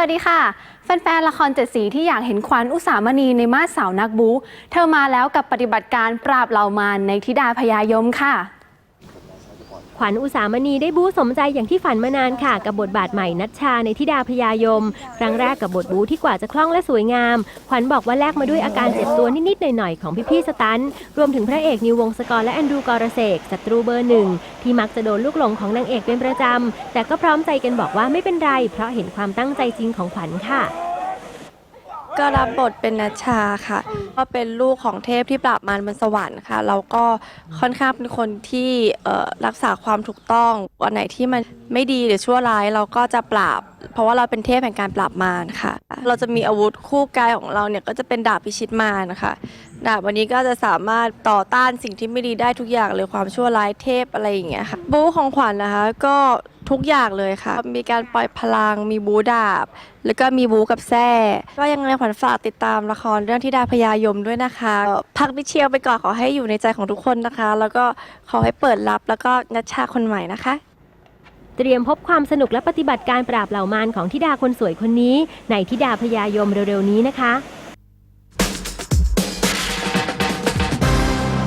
วัสดีค่ะ แฟนๆ ละครเจ็ดสีที่อยากเห็นขวัญอุสามณีในมาสสาวนักบู เธอมาแล้วกับปฏิบัติการปราบเหล่ามารในธิดาพญายมค่ะ ขวัญอุสามณีได้บู๊สมใจอย่างที่ฝันมานานค่ะ กับบทบาทใหม่นัชชาในธิดาพญายม ครั้งแรกกับบทบู๊ที่กว่าจะคล่องและสวยงาม ขวัญบอกว่าแลกมาด้วยอาการเจ็บตัวนิดๆหน่อยๆของพี่ๆสตันรวมถึงพระเอกนิววงศกรและแอนดรูกอรเสกศัตรูเบอร์หนึ่งที่มักจะโดนลูกหลงของนางเอกเป็นประจำแต่ก็พร้อมใจกันบอกว่าไม่เป็นไร เพราะเห็นความตั้งใจจริงของขวัญค่ะ ก็รับบทเป็นนัชชาค่ะ ก็เป็นลูกของเทพที่ปราบมารบนสวรรค์ค่ะ เราก็ค่อนข้างเป็นคนที่เอ่อรักษาความถูกต้องวันไหนที่มันไม่ดีหรือชั่วร้ายเราก็จะปราบ เพราะว่าเราเป็นเทพแห่งการปราบมารค่ะ เราจะมีอาวุธคู่กายของเราเนี่ยก็จะเป็นดาบพิชิตมารค่ะดาบวันนี้ก็จะสามารถต่อต้านสิ่งที่ไม่ดีได้ทุกอย่างเลยความชั่วร้ายเทพอะไรอย่างเงี้ยค่ะบู๊ของขวัญนะคะก็ ทุกอย่างเลยค่ะ มีการปล่อยพลัง มีบูดาบ แล้วก็มีบูกับแซ่ก็ยังไงขวัญฝากติดตามละครเรื่องที่ดาพญายมด้วยนะคะพักวิเชียวไปก่อนขอให้อยู่ในใจของทุกคนนะคะ แล้วก็ขอให้เปิดรับแล้วก็นัชชาคนใหม่นะคะเตรียมพบความสนุกและปฏิบัติการปราบเหล่ามารของธิดาคนสวยคนนี้ ในธิดาพญายมเร็วๆนี้นะคะ